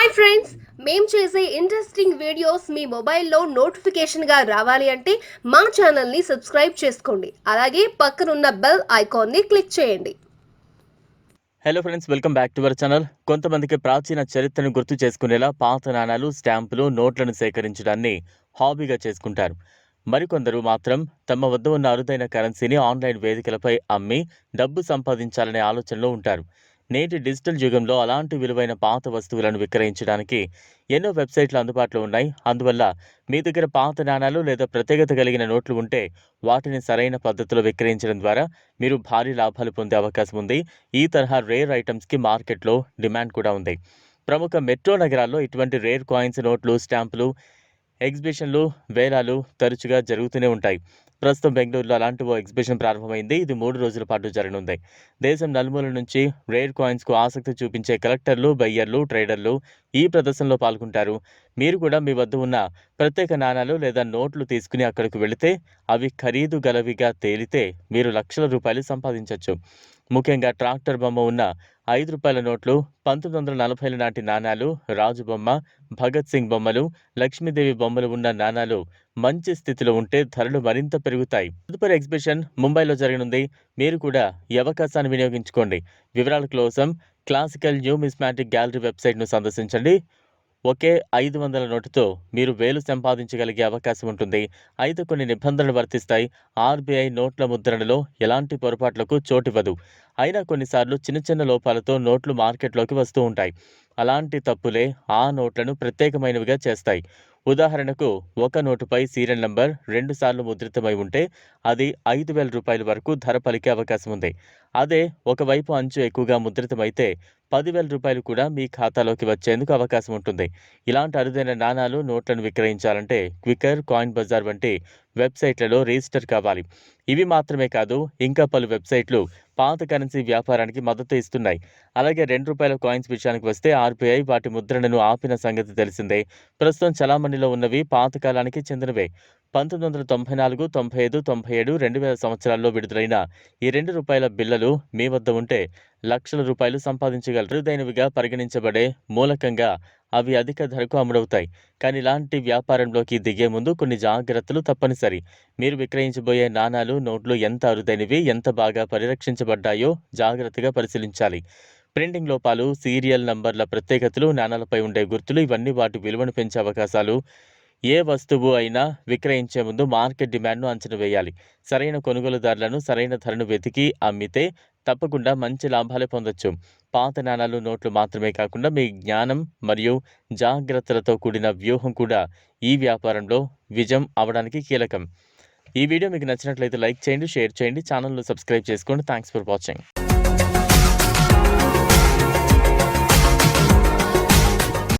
Hi friends మేము చేసే interesting videos మీ మొబైల్లో నోటిఫికేషన్గా రావాలి అంటే మా ఛానల్ని సబ్స్క్రైబ్ చేసుకోండి. అలాగే పక్కనున్న బెల్ ఐకాన్ని క్లిక్ చేయండి. Hello friends welcome back to our channel కొంతమందికి ప్రాచీన చరిత్రను గుర్తు చేసుకునేలా పాత నాణాలు స్టాంపులు నోట్లను సేకరించడాన్ని హాబీగా చేసుకుంటారు. మరికొందరు మాత్రం తమ వద్ద ఉన్న అరుదైన కరెన్సీని ఆన్లైన్ వేదికలపై అమ్మి డబ్బు సంపాదించాలనే ఆలోచనలో ఉంటారు. నేటి డిజిటల్ యుగంలో అలాంటి విలువైన పాత వస్తువులను విక్రయించడానికి ఎన్నో వెబ్సైట్లు అందుబాటులో ఉన్నాయి. అందువల్ల మీ దగ్గర పాత నాణాలు లేదా ప్రత్యేకత కలిగిన నోట్లు ఉంటే వాటిని సరైన పద్ధతిలో విక్రయించడం ద్వారా మీరు భారీ లాభాలు పొందే అవకాశం ఉంది. ఈ తరహా రేర్ ఐటమ్స్కి మార్కెట్లో డిమాండ్ కూడా ఉంది. ప్రముఖ మెట్రో నగరాల్లో ఇటువంటి రేర్ కాయిన్స్ నోట్లు స్టాంపులు ఎగ్జిబిషన్లు వేలాలు తరచుగా జరుగుతూనే ఉంటాయి. ప్రస్తుతం బెంగళూరులో అలాంటి ఓ ఎగ్జిబిషన్ ప్రారంభమైంది. ఇది మూడు రోజుల పాటు జరగనుంది. దేశం నలుమూల నుంచి రేర్ కాయిన్స్కు ఆసక్తి చూపించే కలెక్టర్లు బయ్యర్లు ట్రేడర్లు ఈ ప్రదర్శనలో పాల్గొంటారు. మీరు కూడా మీ వద్ద ఉన్న ప్రత్యేక నాణాలు లేదా నోట్లు తీసుకుని అక్కడికి వెళితే అవి ఖరీదు గలవిగా తేలితే మీరు లక్షల రూపాయలు సంపాదించవచ్చు ముఖ్యంగా ట్రాక్టర్ బొమ్మ ఉన్న ఐదు రూపాయల నోట్లు పంతొమ్మిది వందల నలభైల నాటి నాణాలు రాజు బొమ్మ భగత్ సింగ్ బొమ్మలు లక్ష్మీదేవి బొమ్మలు ఉన్న నాణాలు మంచి స్థితిలో ఉంటే ధరలు మరింత పెరుగుతాయి. తదుపరి ఎగ్జిబిషన్ ముంబైలో జరగనుంది. మీరు కూడా ఈ అవకాశాన్ని వినియోగించుకోండి. వివరాల కోసం క్లాసికల్ న్యూమిస్మాటిక్ గ్యాలరీ వెబ్సైట్ను సందర్శించండి. ఒకే ఐదు వందల నోటుతో మీరు వేలు సంపాదించగలిగే అవకాశం ఉంటుంది. అయితే కొన్ని నిబంధనలు వర్తిస్తాయి. ఆర్బీఐ నోట్ల ముద్రణలో ఎలాంటి పొరపాట్లకు చోటివ్వదు. అయినా కొన్నిసార్లు చిన్న చిన్న లోపాలతో నోట్లు మార్కెట్లోకి వస్తూ ఉంటాయి. అలాంటి తప్పులే ఆ నోట్లను ప్రత్యేకమైనవిగా చేస్తాయి. ఉదాహరణకు ఒక నోటుపై సీరియల్ నంబర్ రెండుసార్లు ముద్రితమై ఉంటే అది ఐదు వేల రూపాయల వరకు ధర పలికే అవకాశం ఉంది. అదే ఒకవైపు అంచు ఎక్కువగా ముద్రితమైతే పదివేల రూపాయలు కూడా మీ ఖాతాలోకి వచ్చేందుకు అవకాశం ఉంటుంది. ఇలాంటి అరుదైన నాణాలు నోట్లను విక్రయించాలంటే క్వికర్ కాయిన్ బజార్ వంటి వెబ్సైట్లలో రిజిస్టర్ కావాలి. ఇవి మాత్రమే కాదు ఇంకా పలు వెబ్సైట్లు పాత కరెన్సీ వ్యాపారానికి మద్దతు ఇస్తున్నాయి. అలాగే రెండు రూపాయల కాయిన్స్ విషయానికి వస్తే ఆర్బీఐ వాటి ముద్రణను ఆపిన సంగతి తెలిసిందే. ప్రస్తుతం చలామణిలో ఉన్నవి పాతకాలానికి చెందినవే. పంతొమ్మిది వందల తొంభై నాలుగు తొంభై ఐదు తొంభై ఏడు రెండు వేల సంవత్సరాల్లో విడుదలైన ఈ రెండు రూపాయల బిల్లలు మీ వద్ద ఉంటే లక్షల రూపాయలు సంపాదించగలరు. అరుదైనవిగా పరిగణించబడే మూలకంగా అవి అధిక ధరకు అమ్ముడవుతాయి. కానీ ఇలాంటి వ్యాపారంలోకి దిగే ముందు కొన్ని జాగ్రత్తలు తప్పనిసరి. మీరు విక్రయించబోయే నాణాలు నోట్లు ఎంత అరుదైనవి ఎంత బాగా పరిరక్షించబడ్డాయో జాగ్రత్తగా పరిశీలించాలి. ప్రింటింగ్ లోపాలు సీరియల్ నంబర్ల ప్రత్యేకతలు నాణాలపై ఉండే గుర్తులు ఇవన్నీ వాటి విలువను పెంచే అవకాశాలు ఏ వస్తువు అయినా విక్రయించే ముందు మార్కెట్ డిమాండ్ను అంచనా వేయాలి. సరైన కొనుగోలుదారులను సరైన ధరను వెతికి అమ్మితే తప్పకుండా మంచి లాభాలే పొందొచ్చు. పాత నాణాలు నోట్లు మాత్రమే కాకుండా మీ జ్ఞానం మరియు జాగ్రత్తలతో కూడిన వ్యూహం కూడా ఈ వ్యాపారంలో విజయం అవడానికి కీలకం. ఈ వీడియో మీకు నచ్చినట్లయితే లైక్ చేయండి షేర్ చేయండి ఛానల్ను సబ్స్క్రైబ్ చేసుకోండి. Thanks for watching.